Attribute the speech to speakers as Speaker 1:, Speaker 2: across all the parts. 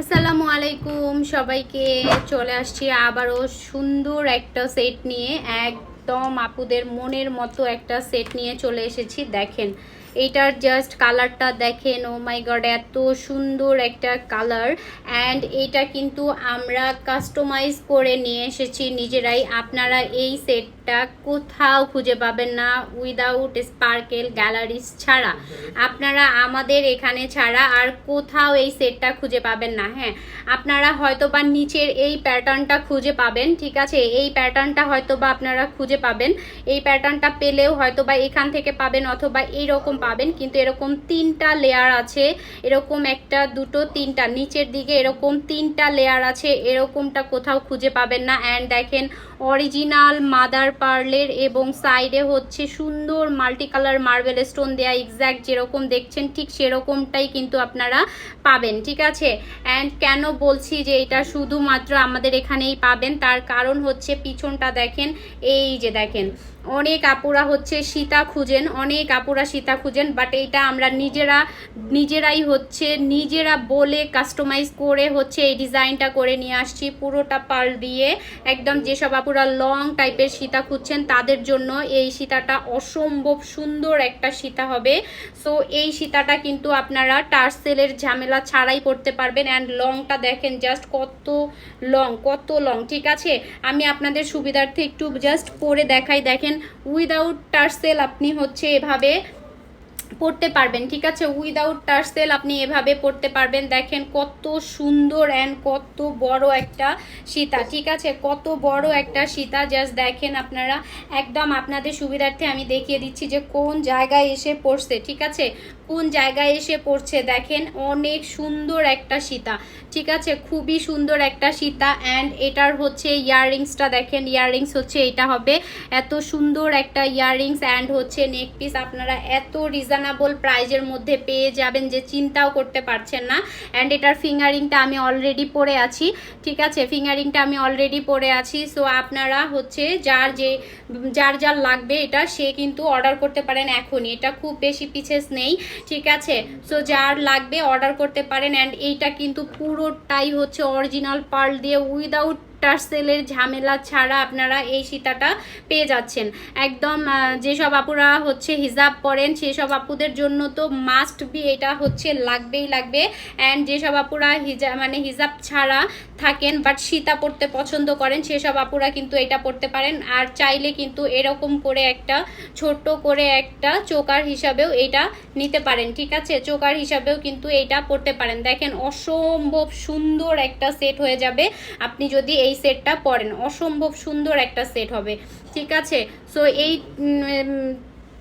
Speaker 1: আসসালামু আলাইকুম সবাইকে। চলে আসছি আবারও সুন্দর একটা সেট নিয়ে। একদম আপুদের মনের মতো একটা সেট নিয়ে চলে এসেছি, দেখেন। এইটার জাস্ট কালারটা দেখেন ও মাই গড এত সুন্দর একটা কালার অ্যান্ড এটা কিন্তু আমরা কাস্টমাইজ করে নিয়ে এসেছি নিজেরাই। আপনারা এই সেটটা কোথাও খুঁজে পাবেন না উইদাউট স্পার্কেল গ্যালারিস ছাড়া। আপনারা আমাদের এখানে ছাড়া আর কোথাও এই সেটটা খুঁজে পাবেন না হ্যাঁ। আপনারা হয়তো বা নিচের এই প্যাটার্নটা খুঁজে পাবেন, ঠিক আছে? এই প্যাটার্নটা হয়তো বা আপনারা খুঁজে পাবেন। এই প্যাটার্নটা পেলেও হয়তো বা এখান থেকে পাবেন অথবা এইরকম পাবেন, কিন্তু এরকম তিনটা লেয়ার আছে, এরকম একটা, দুটো, তিনটা, নিচের দিকে এরকম তিনটা লেয়ার আছে, এরকমটা কোথাও খুঁজে পাবেন না। অ্যান্ড দেখেন অরিজিনাল মাদার পার্লের এবং সাইডে হচ্ছে সুন্দর মাল্টি কালার মার্বেল স্টোন দেয়া এক্স্যাক্ট যেরকম দেখছেন, ঠিক সেরকমটাই কিন্তু আপনারা পাবেন, ঠিক আছে? অ্যান্ড কেন বলছি যে এটা শুধুমাত্র আমাদের এখানেই পাবেন? তার কারণ হচ্ছে পিছনটা দেখেন, এই যে দেখেন, অনেক আপুরা হচ্ছে সীতা খুঁজেন, অনেক আপুরা সীতা খুঁজেন বাট এইটা আমরা নিজেরা, নিজেরাই হচ্ছে, নিজেরা বলে কাস্টমাইজ করে হচ্ছে এই ডিজাইনটা করে নিয়ে আসছি, পুরোটা পাল দিয়ে, একদম যেসব আপুরা লং টাইপের সীতা খুঁজছেন, তাদের জন্য এই সীতাটা অসম্ভব সুন্দর একটা সীতা হবে। সো এই সীতাটা কিন্তু আপনারা টার্সেলের ঝামেলা ছাড়াই পড়তে পারবেন অ্যান্ড লংটা দেখেন জাস্ট কত লং কত লং ঠিক আছে? আমি আপনাদের সুবিধার্থে একটু জাস্ট পরে দেখাই, দেখেন উইদাউট টার্সেল আপনি হচ্ছে এভাবে পড়তে পারবেন, ঠিক আছে? উইদাউট টার্সেল আপনি এভাবে পড়তে পারবেন। দেখেন কত সুন্দর অ্যান্ড কত বড় একটা সীতা, ঠিক আছে? কত বড় একটা সীতা জাস্ট দেখেন আপনারা। একদম আপনাদের সুবিধার্থে আমি দেখিয়ে দিচ্ছি যে কোন জায়গায় এসে পড়ছে, ঠিক আছে? কোন জায়গায় এসে পড়ছে, দেখেন অনেক সুন্দর একটা সীতা, ঠিক আছে? খুবই সুন্দর একটা সীতা অ্যান্ড এটার হচ্ছে ইয়াররিংসটা দেখেন, ইয়াররিংস হচ্ছে, এটা হবে এত সুন্দর একটা ইয়াররিংস অ্যান্ড হচ্ছে নেক পিস আপনারা এত রিজনেবল প্রাইজের মধ্যে পেয়ে যাবেন যে চিন্তাও করতে পারছেন না। অ্যান্ড এটার ফিঙ্গারিংটা আমি অলরেডি পরে আছি, ঠিক আছে? ফিঙ্গারিংটা আমি অলরেডি পরে আছি। সো আপনারা হচ্ছে যার যে, যার যার লাগবে এটা, সে কিন্তু অর্ডার করতে পারেন এখনই। এটা খুব বেশি পিছেস নেই, ঠিক আছে? সো যার লাগবে অর্ডার করতে পারেন। অ্যান্ড এইটা কিন্তু পুরোটাই হচ্ছে অরিজিনাল পার্ল দিয়ে উইদাউট টার্সেলের ঝামেলা ছাড়া আপনারা এই সীতাটা পেয়ে যাচ্ছেন। একদম যেসব আপুরা হচ্ছে হিজাব পরেন, সেসব আপুদের জন্য তো মাস্ট বি এটা হচ্ছে, লাগবেই লাগবে। অ্যান্ড যেসব আপুরা হিজা মানে হিজাব ছাড়া থাকেন বাট সীতা পড়তে পছন্দ করেন, সেসব আপুরা কিন্তু এটা পড়তে পারেন। আর চাইলে কিন্তু এরকম করে একটা, ছোট্ট করে একটা চোকার হিসাবেও এটা নিতে পারেন, ঠিক আছে? চোকার হিসাবেও কিন্তু এটা পড়তে পারেন। দেখেন, অসম্ভব সুন্দর একটা সেট হয়ে যাবে। আপনি যদি এই সেটটা পরেন। অসম্ভব সুন্দর একটা সেট হবে। ঠিক আছে? সো এই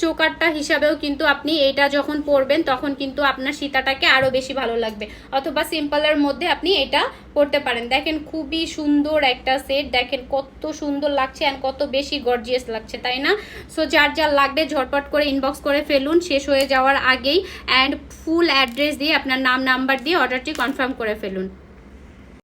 Speaker 1: চোকারটা হিসাবেও কিন্তু আপনি এইটা যখন পরবেন, তখন কিন্তু আপনার সীতাটাকে আরও বেশি ভালো লাগবে। অথবা সিম্পলের মধ্যে আপনি এটা পরতে পারেন। দেখেন, খুবই সুন্দর একটা সেট দেখেন, কত সুন্দর লাগছে অ্যান্ড কত বেশি গর্জিয়াস লাগছে, তাই না? সো যার যার লাগবে, ঝটপট করে ইনবক্স করে ফেলুন। শেষ হয়ে যাওয়ার আগেই অ্যান্ড ফুল অ্যাড্রেস দিয়ে, আপনার নাম নাম্বার দিয়ে অর্ডারটি কনফার্ম করে ফেলুন।